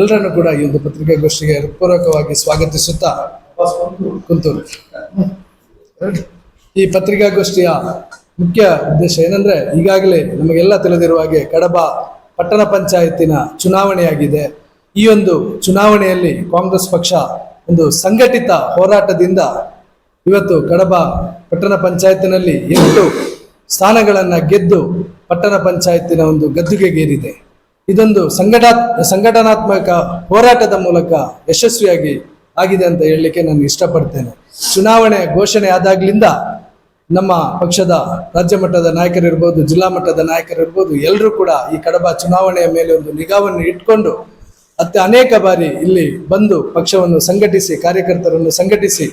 ಎಲ್ಲರನ್ನು ಕೂಡ ಈ ಒಂದು ಪತ್ರಿಕಾಗೋಷ್ಠಿಗೆ ಪೂರ್ವಕವಾಗಿ ಸ್ವಾಗತಿಸುತ್ತಾ ಕುಂತೂರು. ಈ ಪತ್ರಿಕಾಗೋಷ್ಠಿಯ ಮುಖ್ಯ ಉದ್ದೇಶ ಏನಂದ್ರೆ, ಈಗಾಗಲೇ ನಮಗೆಲ್ಲ ತಿಳಿದಿರುವ ಹಾಗೆ ಕಡಬ ಪಟ್ಟಣ ಪಂಚಾಯತಿನ ಚುನಾವಣೆಯಾಗಿದೆ. ಈ ಒಂದು ಚುನಾವಣೆಯಲ್ಲಿ ಕಾಂಗ್ರೆಸ್ ಪಕ್ಷ ಒಂದು ಸಂಘಟಿತ ಹೋರಾಟದಿಂದ ಇವತ್ತು ಕಡಬ ಪಟ್ಟಣ ಪಂಚಾಯತಿನಲ್ಲಿ ಎಂಟು ಸ್ಥಾನಗಳನ್ನು ಗೆದ್ದು ಪಟ್ಟಣ ಪಂಚಾಯತಿನ ಒಂದು ಗದ್ದುಗೆಗೇರಿದೆ. ಇದೊಂದು ಸಂಘಟಾ ಸಂಘಟನಾತ್ಮಕ ಹೋರಾಟದ ಮೂಲಕ ಯಶಸ್ವಿಯಾಗಿ ಆಗಿದೆ ಅಂತ ಹೇಳಲಿಕ್ಕೆ ನಾನು ಇಷ್ಟಪಡ್ತೇನೆ. ಚುನಾವಣೆ ಘೋಷಣೆ ಆದಾಗ್ಲಿಂದ ನಮ್ಮ ಪಕ್ಷದ ರಾಜ್ಯ ಮಟ್ಟದ ನಾಯಕರಿರ್ಬೋದು, ಜಿಲ್ಲಾ ಮಟ್ಟದ ನಾಯಕರಿರ್ಬೋದು ಎಲ್ಲರೂ ಕೂಡ ಈ ಕಡಬ ಚುನಾವಣೆಯ ಮೇಲೆ ಒಂದು ನಿಗಾವನ್ನು ಇಟ್ಕೊಂಡು ಮತ್ತೆ ಅನೇಕ ಬಾರಿ ಇಲ್ಲಿ ಬಂದು ಪಕ್ಷವನ್ನು ಸಂಘಟಿಸಿ, ಕಾರ್ಯಕರ್ತರನ್ನು ಸಂಘಟಿಸಿ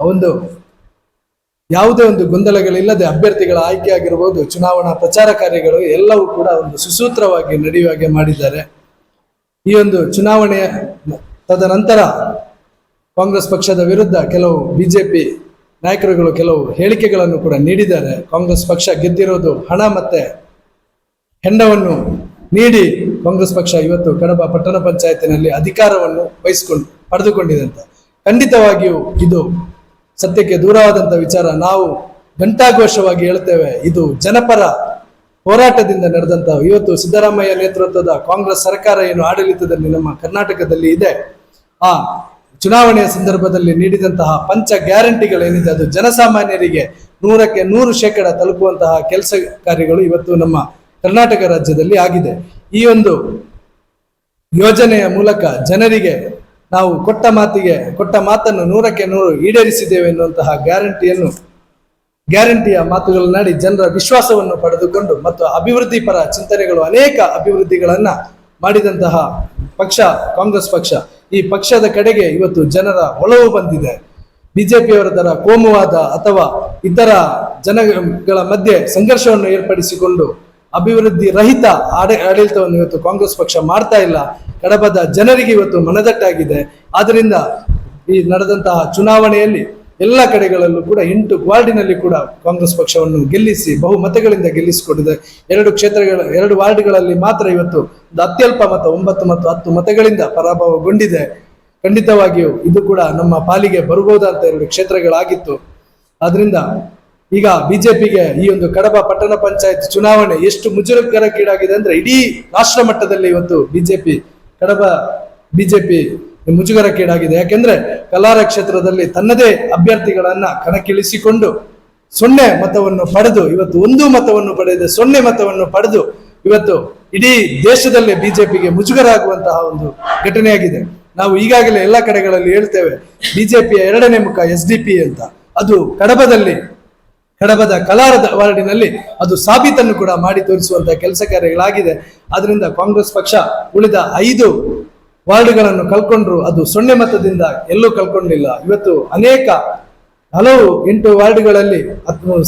ಒಂದು ಯಾವುದೇ ಒಂದು ಗೊಂದಲಗಳಿಲ್ಲದೆ ಅಭ್ಯರ್ಥಿಗಳ ಆಯ್ಕೆ ಆಗಿರ್ಬೋದು ಚುನಾವಣಾ ಪ್ರಚಾರ ಕಾರ್ಯಗಳು ಎಲ್ಲವೂ ಕೂಡ ಒಂದು ಸುಸೂತ್ರವಾಗಿ ನಡೆಯುವ ಹಾಗೆ ಮಾಡಿದ್ದಾರೆ. ಈ ಒಂದು ಚುನಾವಣೆಯ ತದನಂತರ ಕಾಂಗ್ರೆಸ್ ಪಕ್ಷದ ವಿರುದ್ಧ ಕೆಲವು ಬಿಜೆಪಿ ನಾಯಕರುಗಳು ಕೆಲವು ಹೇಳಿಕೆಗಳನ್ನು ಕೂಡ ನೀಡಿದ್ದಾರೆ. ಕಾಂಗ್ರೆಸ್ ಪಕ್ಷ ಗೆದ್ದಿರೋದು ಹಣ ಮತ್ತೆ ಹೆಂಡವನ್ನು ನೀಡಿ ಕಾಂಗ್ರೆಸ್ ಪಕ್ಷ ಇವತ್ತು ಕಡಬ ಪಟ್ಟಣ ಪಂಚಾಯತಿನಲ್ಲಿ ಅಧಿಕಾರವನ್ನು ವಹಿಸಿಕೊಂಡು, ಪಡೆದುಕೊಂಡಿದೆ ಅಂತ. ಖಂಡಿತವಾಗಿಯೂ ಇದು ಸತ್ಯಕ್ಕೆ ದೂರವಾದಂಥ ವಿಚಾರ ನಾವು ಘಂಟಾಘೋಷವಾಗಿ ಹೇಳ್ತೇವೆ. ಇದು ಜನಪರ ಹೋರಾಟದಿಂದ ನಡೆದಂತ ಇವತ್ತು ಸಿದ್ದರಾಮಯ್ಯ ನೇತೃತ್ವದ ಕಾಂಗ್ರೆಸ್ ಸರ್ಕಾರ ಏನು ಆಡಳಿತದಲ್ಲಿ ನಮ್ಮ ಕರ್ನಾಟಕದಲ್ಲಿ ಇದೆ. ಆ ಚುನಾವಣೆಯ ಸಂದರ್ಭದಲ್ಲಿ ನೀಡಿದಂತಹ ಪಂಚ ಗ್ಯಾರಂಟಿಗಳೇನಿದೆ, ಅದು ಜನಸಾಮಾನ್ಯರಿಗೆ ನೂರಕ್ಕೆ ನೂರು ಶೇಕಡ ತಲುಪುವಂತಹ ಕೆಲಸ ಕಾರ್ಯಗಳು ಇವತ್ತು ನಮ್ಮ ಕರ್ನಾಟಕ ರಾಜ್ಯದಲ್ಲಿ ಆಗಿದೆ. ಈ ಒಂದು ಯೋಜನೆಯ ಮೂಲಕ ಜನರಿಗೆ ನಾವು ಕೊಟ್ಟ ಮಾತಿಗೆ, ಕೊಟ್ಟ ಮಾತನ್ನು ನೂರಕ್ಕೆ ನೂರು ಈಡೇರಿಸಿದ್ದೇವೆ ಎನ್ನುವಂತಹ ಗ್ಯಾರಂಟಿಯನ್ನು, ಗ್ಯಾರಂಟಿಯ ಮಾತುಗಳನ್ನಾಡಿ ಜನರ ವಿಶ್ವಾಸವನ್ನು ಪಡೆದುಕೊಂಡು ಮತ್ತು ಅಭಿವೃದ್ಧಿ ಪರ ಚಿಂತನೆಗಳು ಅನೇಕ ಅಭಿವೃದ್ಧಿಗಳನ್ನ ಮಾಡಿದಂತಹ ಪಕ್ಷ, ಕಾಂಗ್ರೆಸ್ ಪಕ್ಷ. ಈ ಪಕ್ಷದ ಕಡೆಗೆ ಇವತ್ತು ಜನರ ಒಲವು ಬಂದಿದೆ. ಬಿಜೆಪಿಯವರ ತರ ಕೋಮುವಾದ ಅಥವಾ ಇತರ ಜನಗಳ ಮಧ್ಯೆ ಸಂಘರ್ಷವನ್ನು ಏರ್ಪಡಿಸಿಕೊಂಡು ಅಭಿವೃದ್ಧಿ ರಹಿತ ಆಡ- ಆಡಳಿತವನ್ನು ಇವತ್ತು ಕಾಂಗ್ರೆಸ್ ಪಕ್ಷ ಮಾಡ್ತಾ ಇಲ್ಲ. ಕಡಬದ ಜನರಿಗೆ ಇವತ್ತು ಮನದಟ್ಟಾಗಿದೆ. ಆದ್ದರಿಂದ ಈ ನಡೆದಂತಹ ಚುನಾವಣೆಯಲ್ಲಿ ಎಲ್ಲ ಕಡೆಗಳಲ್ಲೂ ಕೂಡ ಎಂಟು ವಾರ್ಡಿನಲ್ಲಿ ಕೂಡ ಕಾಂಗ್ರೆಸ್ ಪಕ್ಷವನ್ನು ಗೆಲ್ಲಿಸಿ ಬಹುಮತಗಳಿಂದ ಗೆಲ್ಲಿಸಿಕೊಂಡಿದೆ ಎರಡು ಕ್ಷೇತ್ರಗಳ, ಎರಡು ವಾರ್ಡ್ಗಳಲ್ಲಿ ಮಾತ್ರ ಇವತ್ತು ಅತ್ಯಲ್ಪ ಮತ ಒಂಬತ್ತು ಮತ್ತು ಹತ್ತು ಮತಗಳಿಂದ ಪರಾಭವಗೊಂಡಿದೆ. ಖಂಡಿತವಾಗಿಯೂ ಇದು ಕೂಡ ನಮ್ಮ ಪಾಲಿಗೆ ಬರಬಹುದಾದ ಎರಡು ಕ್ಷೇತ್ರಗಳಾಗಿತ್ತು. ಆದ್ರಿಂದ ಈಗ ಬಿಜೆಪಿಗೆ ಈ ಒಂದು ಕಡಬ ಪಟ್ಟಣ ಪಂಚಾಯತ್ ಚುನಾವಣೆ ಎಷ್ಟು ಮುಜುಗರಕ್ಕೀಡಾಗಿದೆ ಅಂದ್ರೆ ಇಡೀ ರಾಷ್ಟ್ರ ಮಟ್ಟದಲ್ಲಿ ಇವತ್ತು ಬಿಜೆಪಿ ಕಡಬ ಬಿಜೆಪಿ ಮುಜುಗರಕ್ಕೀಡಾಗಿದೆ ಯಾಕೆಂದ್ರೆ ಕಲಾರ ಕ್ಷೇತ್ರದಲ್ಲಿ ತನ್ನದೇ ಅಭ್ಯರ್ಥಿಗಳನ್ನ ಕಣಕ್ಕಿಳಿಸಿಕೊಂಡು ಸೊನ್ನೆ ಮತವನ್ನು ಪಡೆದು, ಇವತ್ತು ಒಂದು ಮತವನ್ನು ಪಡೆದು ಸೊನ್ನೆ ಮತವನ್ನು ಪಡೆದು ಇವತ್ತು ಇಡೀ ದೇಶದಲ್ಲೇ ಬಿಜೆಪಿಗೆ ಮುಜುಗರ ಆಗುವಂತಹ ಒಂದು ಘಟನೆಯಾಗಿದೆ. ನಾವು ಈಗಾಗಲೇ ಎಲ್ಲ ಕಡೆಗಳಲ್ಲಿ ಹೇಳ್ತೇವೆ, ಬಿಜೆಪಿಯ ಎರಡನೇ ಮುಖ ಎಸ್ ಡಿ ಪಿ ಅಂತ. ಅದು ಕಡಬದಲ್ಲಿ ಕಡಬದ ಕಲಾರದ ವಾರ್ಡಿನಲ್ಲಿ ಅದು ಸಾಬೀತನ್ನು ಕೂಡ ಮಾಡಿ ತೋರಿಸುವಂತಹ ಕೆಲಸ ಕಾರ್ಯಗಳಾಗಿದೆ. ಆದ್ರಿಂದ ಕಾಂಗ್ರೆಸ್ ಪಕ್ಷ ಉಳಿದ ಐದು ವಾರ್ಡ್ಗಳನ್ನು ಕಳ್ಕೊಂಡ್ರು ಅದು ಸೊನ್ನೆ ಮತದಿಂದ ಎಲ್ಲೂ ಕಳ್ಕೊಂಡಿಲ್ಲ. ಇವತ್ತು ಅನೇಕ ಹಲವು ಎಂಟು ವಾರ್ಡ್ಗಳಲ್ಲಿ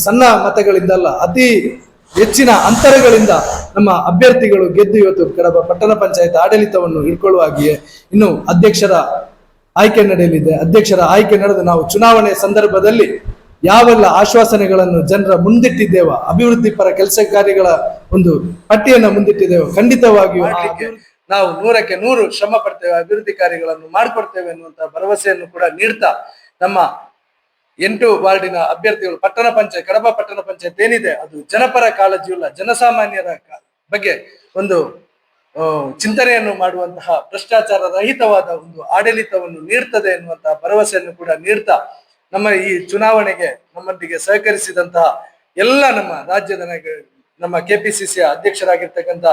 ಸಣ್ಣ ಮತಗಳಿಂದಲ್ಲ ಅತಿ ಹೆಚ್ಚಿನ ಅಂತರಗಳಿಂದ ನಮ್ಮ ಅಭ್ಯರ್ಥಿಗಳು ಗೆದ್ದು ಇವತ್ತು ಕಡಬ ಪಟ್ಟಣ ಪಂಚಾಯತ್ ಆಡಳಿತವನ್ನು ಹಿಡ್ಕೊಳ್ಳುವಾಗಿಯೇ ಇನ್ನು ಅಧ್ಯಕ್ಷರ ಆಯ್ಕೆ ನಡೆಯಲಿದೆ. ಅಧ್ಯಕ್ಷರ ಆಯ್ಕೆ ನಡೆದು ನಾವು ಚುನಾವಣೆ ಸಂದರ್ಭದಲ್ಲಿ ಯಾವೆಲ್ಲ ಆಶ್ವಾಸನೆಗಳನ್ನು ಜನರ ಮುಂದಿಟ್ಟಿದ್ದೇವ? ಅಭಿವೃದ್ಧಿ ಪರ ಕೆಲಸ ಕಾರ್ಯಗಳ ಒಂದು ಪಟ್ಟಿಯನ್ನು ಮುಂದಿಟ್ಟಿದ್ದೇವೆ? ಖಂಡಿತವಾಗಿಯೂ ನಾವು ನೂರಕ್ಕೆ ನೂರು ಶ್ರಮ ಪಡ್ತೇವೆ, ಅಭಿವೃದ್ಧಿ ಕಾರ್ಯಗಳನ್ನು ಮಾಡಿಕೊಡ್ತೇವೆ ಎನ್ನುವಂತಹ ಭರವಸೆಯನ್ನು ಕೂಡ ನೀಡ್ತಾ ನಮ್ಮ ಎಂಟು ವಾರ್ಡಿನ ಅಭ್ಯರ್ಥಿಗಳು ಪಟ್ಟಣ ಪಂಚಾಯತ್, ಕಡಬ ಪಟ್ಟಣ ಪಂಚಾಯತ್ ಏನಿದೆ, ಅದು ಜನಪರ ಕಾಳಜಿಯುಳ್ಳ ಜನಸಾಮಾನ್ಯರ ಬಗ್ಗೆ ಒಂದು ಚಿಂತನೆಯನ್ನು ಮಾಡುವಂತಹ ಭ್ರಷ್ಟಾಚಾರ ರಹಿತವಾದ ಒಂದು ಆಡಳಿತವನ್ನು ನೀಡ್ತದೆ ಎನ್ನುವಂತಹ ಭರವಸೆಯನ್ನು ಕೂಡ ನೀಡ್ತಾ ನಮ್ಮ ಈ ಚುನಾವಣೆಗೆ, ನಮ್ಮೊಂದಿಗೆ ಸಹಕರಿಸಿದಂತಹ ಎಲ್ಲ ನಮ್ಮ ರಾಜ್ಯದ ನಮ್ಮ ನಮ್ಮ ಪಿ ಸಿ ಉಪ್- ಅಧ್ಯಕ್ಷರಾಗಿರ್ತಕ್ಕಂಥ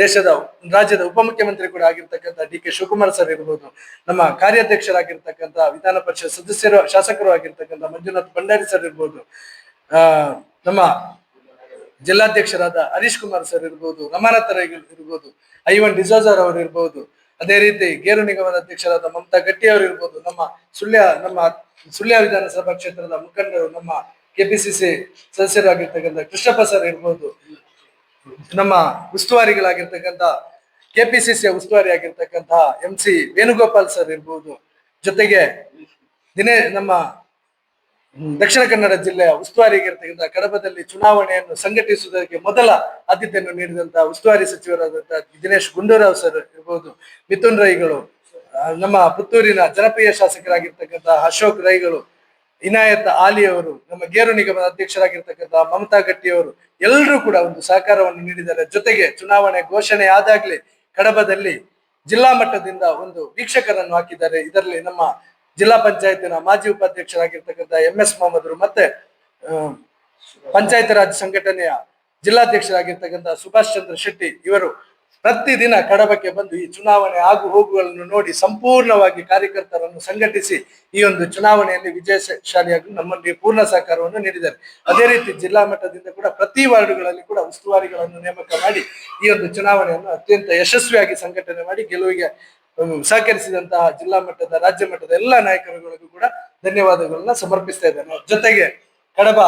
ದೇಶದ ರಾಜ್ಯದ ಉಪಮುಖ್ಯಮಂತ್ರಿ ಕೂಡ ಆಗಿರ್ತಕ್ಕಂಥ ಡಿ ಕೆ ಶಿವಕುಮಾರ್ ಸರ್ ಇರ್ಬೋದು, ನಮ್ಮ ಕಾರ್ಯಾಧ್ಯಕ್ಷರಾಗಿರ್ತಕ್ಕಂಥ ವಿಧಾನ ಪರಿಷತ್ ಸದಸ್ಯರು, ಶಾಸಕರು ಆಗಿರ್ತಕ್ಕಂಥ ಮಂಜುನಾಥ್ ಭಂಡಾರಿ ಸರ್ ಇರ್ಬೋದು ನಮ್ಮ ಜಿಲ್ಲಾಧ್ಯಕ್ಷರಾದ ಹರೀಶ್ ಕುಮಾರ್ ಸರ್ ಇರ್ಬೋದು, ರಮಾನಾಥ ಇರ್ಬೋದು ಐವನ್ ಡಿಸೋಜರ್ ಅವರು ಇರ್ಬೋದು ಅದೇ ರೀತಿ ಗೇರು ನಿಗಮದ ಅಧ್ಯಕ್ಷರಾದ ಮಮತಾ ಗಟ್ಟಿ ಅವರು ಇರ್ಬೋದು, ನಮ್ಮ ಸುಳ್ಯ ನಮ್ಮ ಸುಳ್ಯ ವಿಧಾನಸಭಾ ಕ್ಷೇತ್ರದ ಮುಖಂಡರು, ನಮ್ಮ ಕೆಪಿಸಿಸಿ ಸದಸ್ಯರಾಗಿರ್ತಕ್ಕಂಥ ಕೃಷ್ಣಪ್ಪ ಸರ್ ಇರ್ಬೋದು, ನಮ್ಮ ಉಸ್ತುವಾರಿಗಳಾಗಿರ್ತಕ್ಕಂಥ ಕೆಪಿಸಿಸಿಯ ಉಸ್ತುವಾರಿ ಆಗಿರ್ತಕ್ಕಂತಹ ಎಂ ಸಿ ವೇಣುಗೋಪಾಲ್ ಸರ್ ಇರ್ಬೋದು, ಜೊತೆಗೆ ದಿನೇ ನಮ್ಮ ದಕ್ಷಿಣ ಕನ್ನಡ ಜಿಲ್ಲೆಯ ಉಸ್ತುವಾರಿಯಾಗಿರ್ತಕ್ಕಂಥ ಕಡಬದಲ್ಲಿ ಚುನಾವಣೆಯನ್ನು ಸಂಘಟಿಸುವುದಕ್ಕೆ ಮೊದಲ ಆದ್ಯತೆಯನ್ನು ನೀಡಿದಂತಹ ಉಸ್ತುವಾರಿ ಸಚಿವರಾದಂತಹ ದಿನೇಶ್ ಗುಂಡೂರಾವ್ ಸರ್ ಇರ್ಬೋದು, ಮಿಥುನ್ ರೈಗಳು ನಮ್ಮ ಪುತ್ತೂರಿನ ಜನಪ್ರಿಯ ಶಾಸಕರಾಗಿರ್ತಕ್ಕಂತಹ ಅಶೋಕ್ ರೈಗಳು, ಇನಾಯತ್ ಆಲಿ ಅವರು, ನಮ್ಮ ಗೇರು ನಿಗಮದ ಅಧ್ಯಕ್ಷರಾಗಿರ್ತಕ್ಕಂತಹ ಮಮತಾ ಗಟ್ಟಿ ಅವರು ಎಲ್ಲರೂ ಕೂಡ ಒಂದು ಸಹಕಾರವನ್ನು ನೀಡಿದ್ದಾರೆ. ಜೊತೆಗೆ ಚುನಾವಣೆ ಘೋಷಣೆ ಆದಾಗ್ಲೇ ಕಡಬದಲ್ಲಿ ಜಿಲ್ಲಾ ಮಟ್ಟದಿಂದ ಒಂದು ವೀಕ್ಷಕರನ್ನು ಹಾಕಿದ್ದಾರೆ. ಇದರಲ್ಲಿ ನಮ್ಮ ಜಿಲ್ಲಾ ಪಂಚಾಯತಿನ ಮಾಜಿ ಉಪಾಧ್ಯಕ್ಷರಾಗಿರ್ತಕ್ಕಂಥ ಎಂ ಎಸ್ ಮೊಹಮ್ಮದ್ರು ಮತ್ತೆ ಪಂಚಾಯತ್ ರಾಜ್ ಸಂಘಟನೆಯ ಜಿಲ್ಲಾಧ್ಯಕ್ಷರಾಗಿರ್ತಕ್ಕಂಥ ಸುಭಾಷ್ ಚಂದ್ರ ಶೆಟ್ಟಿ ಇವರು ಪ್ರತಿದಿನ ಕಡಬಕ್ಕೆ ಬಂದು ಈ ಚುನಾವಣೆ ಆಗು ಹೋಗುಗಳನ್ನು ನೋಡಿ ಸಂಪೂರ್ಣವಾಗಿ ಕಾರ್ಯಕರ್ತರನ್ನು ಸಂಘಟಿಸಿ ಈ ಒಂದು ಚುನಾವಣೆಯಲ್ಲಿ ವಿಜಯಶಾಲಿಯಾಗಿ ನಮ್ಮಲ್ಲಿ ಪೂರ್ಣ ಸಹಕಾರವನ್ನು ನೀಡಿದ್ದಾರೆ. ಅದೇ ರೀತಿ ಜಿಲ್ಲಾ ಮಟ್ಟದಿಂದ ಕೂಡ ಪ್ರತಿ ವಾರ್ಡ್ಗಳಲ್ಲಿ ಕೂಡ ಉಸ್ತುವಾರಿಗಳನ್ನು ನೇಮಕ ಮಾಡಿ ಈ ಒಂದು ಚುನಾವಣೆಯನ್ನು ಅತ್ಯಂತ ಯಶಸ್ವಿಯಾಗಿ ಸಂಘಟನೆ ಮಾಡಿ ಗೆಲುವಿಗೆ ಸಹಕರಿಸಿದಂತಹ ಜಿಲ್ಲಾ ಮಟ್ಟದ, ರಾಜ್ಯ ಮಟ್ಟದ ಎಲ್ಲ ನಾಯಕರುಗಳಿಗೂ ಕೂಡ ಧನ್ಯವಾದಗಳನ್ನ ಸಮರ್ಪಿಸ್ತಾ ಇದ್ದೇನೆ. ಜೊತೆಗೆ ಕಡಬ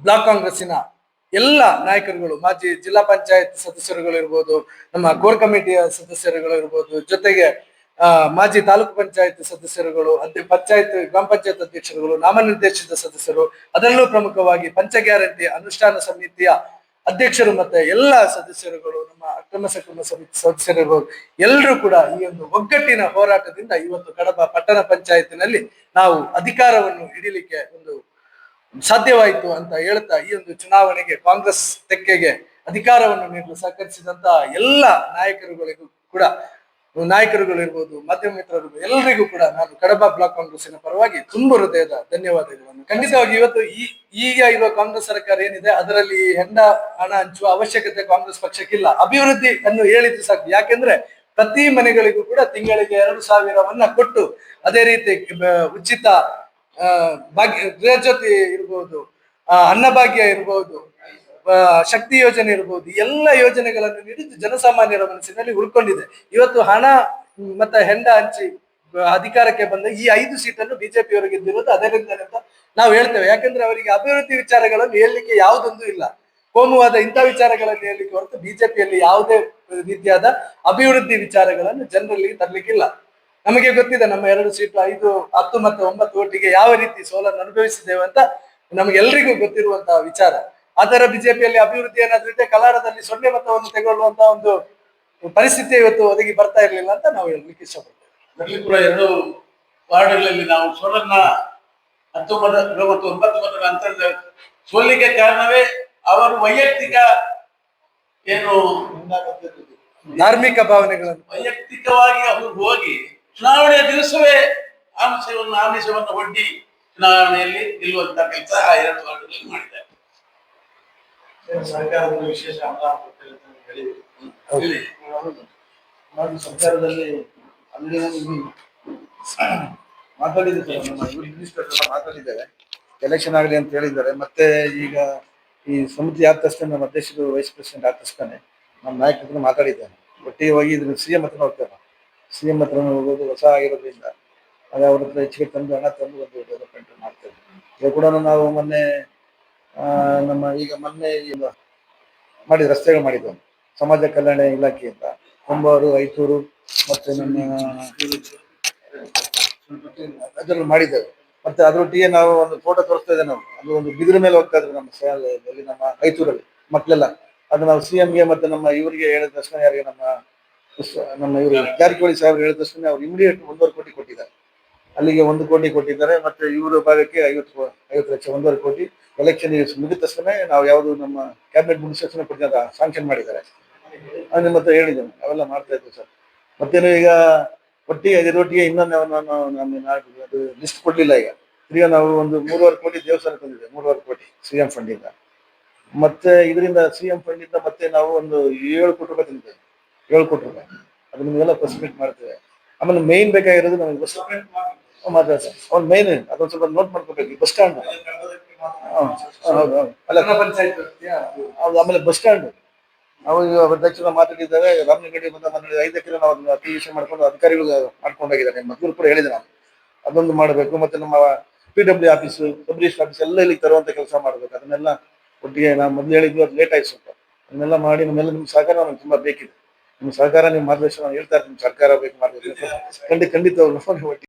ಬ್ಲಾಕ್ ಕಾಂಗ್ರೆಸ್ಸಿನ ಎಲ್ಲ ನಾಯಕರುಗಳು, ಮಾಜಿ ಜಿಲ್ಲಾ ಪಂಚಾಯತ್ ಸದಸ್ಯರುಗಳು ಇರ್ಬೋದು, ನಮ್ಮ ಕೋರ್ ಕಮಿಟಿಯ ಸದಸ್ಯರುಗಳು ಇರ್ಬೋದು, ಜೊತೆಗೆ ಮಾಜಿ ತಾಲೂಕು ಪಂಚಾಯತ್ ಸದಸ್ಯರುಗಳು ಅಂತೆ ಪಂಚಾಯತ್, ಗ್ರಾಮ ಪಂಚಾಯತ್ ಅಧ್ಯಕ್ಷರುಗಳು, ನಾಮನಿರ್ದೇಶಿತ ಸದಸ್ಯರು, ಅದರಲ್ಲೂ ಪ್ರಮುಖವಾಗಿ ಪಂಚ ಗ್ಯಾರಂಟಿ ಅನುಷ್ಠಾನ ಸಮಿತಿಯ ಅಧ್ಯಕ್ಷರು ಮತ್ತೆ ಎಲ್ಲ ಸದಸ್ಯರುಗಳು, ನಮ್ಮ ಅಕ್ರಮ ಸಕ್ರಮ ಸಮಿತಿ ಸದಸ್ಯರುಗಳು ಎಲ್ಲರೂ ಕೂಡ ಈ ಒಂದು ಒಗ್ಗಟ್ಟಿನ ಹೋರಾಟದಿಂದ ಇವತ್ತು ಕಡಬ ಪಟ್ಟಣ ಪಂಚಾಯತಿನಲ್ಲಿ ನಾವು ಅಧಿಕಾರವನ್ನು ಹಿಡಿಲಿಕ್ಕೆ ಒಂದು ಸಾಧ್ಯವಾಯಿತು ಅಂತ ಹೇಳ್ತಾ ಈ ಒಂದು ಚುನಾವಣೆಗೆ ಕಾಂಗ್ರೆಸ್ ತೆಕ್ಕೆಗೆ ಅಧಿಕಾರವನ್ನು ನೀಡಲು ಸಹಕರಿಸಿದಂತಹ ಎಲ್ಲ ನಾಯಕರುಗಳಿಗೂ ಕೂಡ ನಾಯಕರುಗಳಿರ್ಬೋದು ಮಾಧ್ಯಮ ಮಿತ್ರರು ಎಲ್ಲರಿಗೂ ಕೂಡ ನಾನು ಕಡಬ ಬ್ಲಾಕ್ ಕಾಂಗ್ರೆಸ್ಸಿನ ಪರವಾಗಿ ತುಂಬ ಹೃದಯದ ಧನ್ಯವಾದಗಳನ್ನು. ಖಂಡಿತವಾಗಿ ಇವತ್ತು ಈ, ಈಗ ಇರುವ ಕಾಂಗ್ರೆಸ್ ಸರ್ಕಾರ ಏನಿದೆ, ಅದರಲ್ಲಿ ಹೆಂಡ ಹಣ ಹಂಚುವ ಅವಶ್ಯಕತೆ ಕಾಂಗ್ರೆಸ್ ಪಕ್ಷಕ್ಕಿಲ್ಲ. ಅಭಿವೃದ್ಧಿ ಅನ್ನು ಹೇಳಿದ್ರು ಸಾಕು. ಯಾಕೆಂದ್ರೆ ಪ್ರತಿ ಮನೆಗಳಿಗೂ ಕೂಡ ತಿಂಗಳಿಗೆ ಎರಡು ಸಾವಿರವನ್ನ ಕೊಟ್ಟು ಅದೇ ರೀತಿ ಉಚಿತ ಭಾಗ್ಯ, ಗೃಹ ಜ್ಯೋತಿ ಇರ್ಬೋದು ಅನ್ನಭಾಗ್ಯ ಇರ್ಬೋದು ಶಕ್ತಿ ಯೋಜನೆ ಇರ್ಬೋದು, ಎಲ್ಲ ಯೋಜನೆಗಳನ್ನು ನೀಡಿ ಜನಸಾಮಾನ್ಯರ ಮನಸ್ಸಿನಲ್ಲಿ ಉಳ್ಕೊಂಡಿದೆ. ಇವತ್ತು ಹಣ, ಮತ್ತೆ ಹೆಂಡ ಹಂಚಿ ಅಧಿಕಾರಕ್ಕೆ ಬಂದ ಈ ಐದು ಸೀಟನ್ನು ಬಿಜೆಪಿ ಗೆದ್ದಿರೋದು ಅದರಿಂದ ಅಂತ ನಾವು ಹೇಳ್ತೇವೆ. ಯಾಕಂದ್ರೆ ಅವರಿಗೆ ಅಭಿವೃದ್ಧಿ ವಿಚಾರಗಳನ್ನು ಹೇಳಲಿಕ್ಕೆ ಯಾವುದೊಂದು ಇಲ್ಲ. ಕೋಮುವಾದ ಇಂಥ ವಿಚಾರಗಳನ್ನು ಹೇಳಲಿಕ್ಕೆ ಹೊರತು ಬಿಜೆಪಿಯಲ್ಲಿ ಯಾವುದೇ ರೀತಿಯಾದ ಅಭಿವೃದ್ಧಿ ವಿಚಾರಗಳನ್ನು ಜನರಲ್ಲಿ ತರಲಿಕ್ಕಿಲ್ಲ. ನಮಗೆ ಗೊತ್ತಿದೆ ನಮ್ಮ ಎರಡು ಸೀಟು, ಐದು, ಹತ್ತು ಮತ್ತು ಒಂಬತ್ತು ಒಟ್ಟಿಗೆ ಯಾವ ರೀತಿ ಸೋಲನ್ನು ಅನುಭವಿಸಿದ್ದೇವೆ ಅಂತ ನಮಗೆಲ್ಲರಿಗೂ ಗೊತ್ತಿರುವಂತಹ ವಿಚಾರ. ಆತರ ಬಿಜೆಪಿಯಲ್ಲಿ ಅಭಿವೃದ್ಧಿ ಏನಾದ್ರೂ ಕಲಾರದಲ್ಲಿ ಸೊನ್ನೆ ಮತವನ್ನು ತೆಗೊಳ್ಳುವಂತ ಒಂದು ಪರಿಸ್ಥಿತಿ ಇವತ್ತು ಒದಗಿ ಬರ್ತಾ ಇರಲಿಲ್ಲ ಅಂತ ನಾವು ಹೇಳಲಿಕ್ಕೆ ಇಷ್ಟಪಡ್ತೇವೆ. ಎರಡು ವಾರ್ಡ್ಗಳಲ್ಲಿ ನಾವು ಸೋಲನ್ನ ಹತ್ತೊಂಬತ್ತು ಒಂಬತ್ತು ಮತಗಳ ಅಂತರದ ಸೋಲಿಗೆ ಕಾರಣವೇ ಅವರು ವೈಯಕ್ತಿಕ ಏನು ಧಾರ್ಮಿಕ ಭಾವನೆಗಳನ್ನು. ವೈಯಕ್ತಿಕವಾಗಿ ಅವರು ಹೋಗಿ ಚುನಾವಣೆಯ ದಿವಸವೇ ಆಮಿಷವನ್ನು ಆಮಿಷವನ್ನು ಒಡ್ಡಿ ಚುನಾವಣೆಯಲ್ಲಿ ನಿಲ್ಲುವಂತ ಕೆಲಸ ಆ ಎರಡು ವಾರ್ಡ್ಗಳಲ್ಲಿ ಮಾಡಿದ್ದಾರೆ. ಸರ್ಕಾರದ ವಿಶೇಷ ಅನುದಾನ ಹೇಳಿದ್ರು. ನಾನು ಸರ್ಕಾರದಲ್ಲಿ ಮಾತಾಡಿದ್ದೆ ಮಾತಾಡಿದ್ದೇವೆ ಎಲೆಕ್ಷನ್ ಆಗಲಿ ಅಂತ ಹೇಳಿದ್ದಾರೆ. ಮತ್ತೆ ಈಗ ಈ ಸಮಿತಿ ಆದ ತಕ್ಷಣ ನಮ್ಮ ಅಧ್ಯಕ್ಷರು ವೈಸ್ ಪ್ರೆಸಿಡೆಂಟ್ ಆದ ತಕ್ಷಣ ನಮ್ಮ ನಾಯಕತ್ರ ಹತ್ರ ಮಾತಾಡಿದ್ದೇನೆ ಒಟ್ಟಿಗೆ ಹೋಗಿ ಇದ್ರ ಸಿ ಎಂ ಹತ್ರ ಹೋಗ್ತೇವೆ ಸಿ ಎಂ ಹತ್ರ ಹೋಗೋದು ಹೊಸ ಆಗಿರೋದ್ರಿಂದ ಅದೇ ಅವ್ರ ಹತ್ರ ಹೆಚ್ಚಿಗೆ ತಂದು ಹಣ ತಂದು ಒಂದು ಡೆವಲಪ್ಮೆಂಟ್ ಮಾಡ್ತೇವೆ. ಇದು ಕೂಡ ನಾವು ಮೊನ್ನೆ ನಮ್ಮ ಈಗ ಮೊನ್ನೆ ಮಾಡಿದ ರಸ್ತೆಗಳು ಮಾಡಿದ್ದು. ಸಮಾಜ ಕಲ್ಯಾಣ ಇಲಾಖೆಯಿಂದ ಕೊಂಬಾರು ಐತೂರು ಮತ್ತೆ ನಮ್ಮ ಅದರಲ್ಲಿ ಮಾಡಿದ್ದೇವೆ. ಮತ್ತೆ ಅದರೊಟ್ಟಿಗೆ ನಾವು ಒಂದು ಫೋಟೋ ತೋರಿಸ್ತಾ ಇದ್ದೇವೆ ನಾವು. ಅದು ಒಂದು ಬಿದಿರ ಮೇಲೆ ಹೋಗ್ತಾ ಇದ್ರು ನಮ್ಮ ಶಾಲೆಯಲ್ಲಿ, ನಮ್ಮ ಐತೂರಲ್ಲಿ ಮಕ್ಕಳೆಲ್ಲ. ಅದು ನಾವು ಸಿ ಗೆ ಮತ್ತೆ ನಮ್ಮ ಇವರಿಗೆ ಹೇಳಿದ ತಕ್ಷಣ ಯಾರಿಗೆ ನಮ್ಮ ನಮ್ಮ ಇವರು ಜಾರಕಿಹೊಳಿ ಸಾಹೇಬ್ರು ಹೇಳಿದ ತಕ್ಷಣ ಅವ್ರು ಇಮಿಡಿಯೇಟ್ ಒಂದೂವರೆ ಕೋಟಿ ಕೊಟ್ಟಿದ್ದಾರೆ. ಅಲ್ಲಿಗೆ ಒಂದು ಕೋಟಿ ಕೊಟ್ಟಿದ್ದಾರೆ, ಮತ್ತೆ ಇವರ ಭಾಗಕ್ಕೆ ಐವತ್ತು ಐವತ್ತು ಲಕ್ಷ, ಒಂದೂವರೆ ಕೋಟಿ ಎಲೆಕ್ಷನ್ ಮುಗಿದ ತಕ್ಷಣ ನಾವು ಯಾವುದು ನಮ್ಮ ಕ್ಯಾಬಿನೆಟ್ ಮಿನಿಸ್ಟ್ರೇಷನ್ ತಕ್ಷಣ ಕೊಟ್ಟಿದ್ದಾರೆ ಸಾಂಕ್ಷನ್ ಮಾಡಿದ್ದಾರೆ. ಅದನ್ನ ಮತ್ತೆ ಹೇಳಿದ್ದೇನೆ ಅವೆಲ್ಲ ಮಾಡ್ತಾ ಇದ್ವಿ ಸರ್. ಮತ್ತೇನು ಈಗ ಒಟ್ಟಿಗೆ ರೊಟ್ಟಿಗೆ ಇನ್ನೊಂದು ನಾನು ನಾನು ಅದು ಲಿಸ್ಟ್ ಕೊಡಲಿಲ್ಲ ಈಗ. ಈಗ ನಾವು ಒಂದು ಮೂರುವರೆ ಕೋಟಿ ದೇವಸ್ಥಾನ ತಂದಿದೆ ಮೂರುವರೆ ಕೋಟಿ ಸಿ ಎಂ ಫಂಡಿಂದ ಮತ್ತೆ ಇದರಿಂದ ಸಿ ಎಂ ಫಂಡಿಂದ ಮತ್ತೆ ನಾವು ಒಂದು ಏಳು ಕೋಟಿ ರೂಪಾಯಿ ತಂದಿದ್ದೇವೆ. ಏಳು ಕೋಟಿ ರೂಪಾಯಿ. ಅದು ನಿಮಗೆಲ್ಲ ಮಾಡ್ತೇವೆ. ಆಮೇಲೆ ಮೇನ್ ಬೇಕಾಗಿರೋದು ನಮಗೆ ಬಸ್ ಅವ್ನು ಮೇನ್ ಅದೊಂದು ಸ್ವಲ್ಪ ನೋಟ್ ಮಾಡ್ಕೋಬೇಕು ಬಸ್ ಸ್ಟ್ಯಾಂಡ್ ಹೌದು ಹೌದು. ಅಲ್ಲ ಹೌದು ಆಮೇಲೆ ಬಸ್ ಸ್ಟ್ಯಾಂಡ್ ನಾವು ಅವ್ರ ಅಧ್ಯಕ್ಷರ ಮಾತಾಡಿದ್ದಾರೆ ರಾಮನಗಡಿ ಬಂದ ಮನೆ ಐದು ಎಕರೆ ನಾವು ಅದನ್ನ ವಿಷಯ ಮಾಡ್ಕೊಂಡು ಅಧಿಕಾರಿಗಳು ಮಾಡ್ಕೊಂಡೋಗಿದ್ದಾರೆ ಮದ್ದೂರು ಕೂಡ ಹೇಳಿದೆ ನಾನು. ಅದೊಂದು ಮಾಡಬೇಕು ಮತ್ತೆ ನಮ್ಮ P W office sub register office ಎಲ್ಲ ಇಲ್ಲಿ ತರುವಂತ ಕೆಲಸ ಮಾಡಬೇಕು. ಅದನ್ನೆಲ್ಲ ಒಟ್ಟಿಗೆ ನಾವು ಮೊದಲು ಹೇಳಿದ್ವಿ ಅದು ಲೇಟ್ ಆಯ್ತು ಸ್ವಲ್ಪ. ಅದನ್ನೆಲ್ಲ ಮಾಡಿ ನಮ್ಮೆಲ್ಲ ನಿಮ್ಮ ಸಹಕಾರ ನಮ್ಗೆ ತುಂಬಾ ಬೇಕಿದೆ. ನಿಮ್ಮ ಸಹಕಾರ ನಿಮ್ಮ ಮಾರ್ಗದರ್ಶನ ಹೇಳ್ತಾರೆ ಹೇಳ್ತಾ ಇರ್ತೀನಿ. ಸರ್ಕಾರ ಬೇಕು ಮಾರ್ಗದರ್ಶನ. ಖಂಡಿತ ಖಂಡಿತ ಅವ್ರು ಒಟ್ಟಿಗೆ